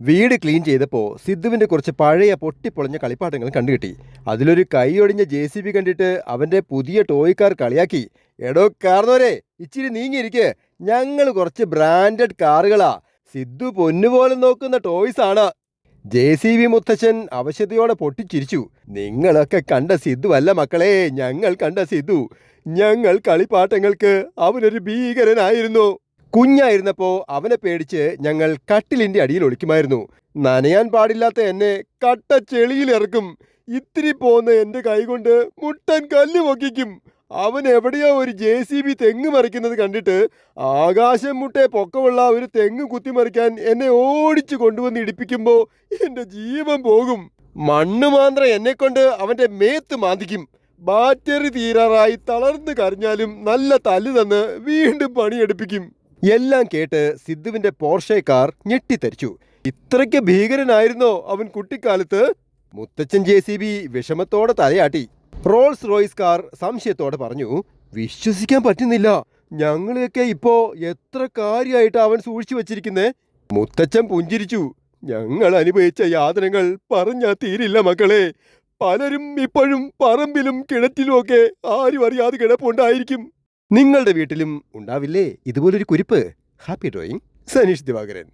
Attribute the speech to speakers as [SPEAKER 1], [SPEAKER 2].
[SPEAKER 1] വീട് ക്ലീൻ ചെയ്തപ്പോൾ സിദ്ധുവിന്റെ കുറച്ച് പഴയ പൊട്ടിപ്പൊളഞ്ഞ കളിപ്പാട്ടങ്ങൾ കണ്ടുകിട്ടി അതിലൊരു കൈയൊടിഞ്ഞ ജെ സി ബി കണ്ടിട്ട് അവന്റെ പുതിയ ടോയ്ക്കാർ കാർ കളിയാക്കി. എടോ കാർന്നോരെ ഇച്ചിരി നീങ്ങിയിരിക്കെ. ഞങ്ങൾ കുറച്ച് ബ്രാൻഡഡ് കാറുകളാ. സിദ്ധു പൊന്നുപോലെ നോക്കുന്ന ടോയ്സ് ആണ്. ജെ സി ബി മുത്തച്ഛൻ അവശതയോടെ പൊട്ടിച്ചിരിച്ചു. നിങ്ങളൊക്കെ കണ്ട സിദ്ധു അല്ല മക്കളെ ഞങ്ങൾ കണ്ട സിദ്ധു. ഞങ്ങൾ കളിപ്പാട്ടങ്ങൾക്ക് അവനൊരു ഭീകരനായിരുന്നു. കുഞ്ഞായിരുന്നപ്പോ അവനെ പേടിച്ച് ഞങ്ങൾ കട്ടിലിന്റെ അടിയിൽ ഒളിക്കുമായിരുന്നു. നനയാൻ പാടില്ലാത്ത എന്നെ കട്ട ചെളിയിൽ ഇറക്കും. ഇത്തിരി പോന്ന എന്റെ കൈകൊണ്ട് മുട്ടൻ കല്ല് പൊക്കിക്കും. അവൻ എവിടെയോ ഒരു ജെ സി ബി തെങ്ങ് മറിക്കുന്നത് കണ്ടിട്ട് ആകാശം മുട്ടേ പൊക്കമുള്ള ഒരു തെങ്ങ് കുത്തിമറിക്കാൻ എന്നെ ഓടിച്ചു കൊണ്ടുവന്ന് ഇടിപ്പിക്കുമ്പോ എന്റെ ജീവൻ പോകും. മണ്ണ് മാത്രം കൊണ്ട് അവന്റെ മേത്ത് മാന്തിക്കും. ബാറ്ററി തീരാറായി തളർന്നു കരഞ്ഞാലും നല്ല തല്ല് തന്ന് വീണ്ടും പണിയെടുപ്പിക്കും. എല്ലാം കേട്ട് സിദ്ധുവിന്റെ പോർഷെ കാർ ഞെട്ടിത്തരിച്ചു. ഇത്രയ്ക്ക് ഭീകരനായിരുന്നോ അവൻ കുട്ടിക്കാലത്ത്? മുത്തച്ഛൻ ജെ സി ബി വിഷമത്തോടെ തലയാട്ടി. റോൾസ് റോയ്സ് കാർ സംശയത്തോടെ പറഞ്ഞു വിശ്വസിക്കാൻ പറ്റുന്നില്ല. ഞങ്ങളെയൊക്കെ ഇപ്പോ എത്ര കാര്യമായിട്ട് അവൻ സൂക്ഷിച്ചു വച്ചിരിക്കുന്നേ? മുത്തച്ഛൻ പുഞ്ചിരിച്ചു ഞങ്ങൾ അനുഭവിച്ച യാതനകൾ പറഞ്ഞാ തീരില്ല മക്കളെ. പലരും ഇപ്പോഴും പറമ്പിലും കിണറ്റിലുമൊക്കെ ആരും അറിയാതെ കിടപ്പുണ്ടായിരിക്കും. നിങ്ങളുടെ വീട്ടിലും ഉണ്ടാവില്ലേ ഇതുപോലൊരു കുരിപ്പ്? Happy drawing Saneesh Divakaran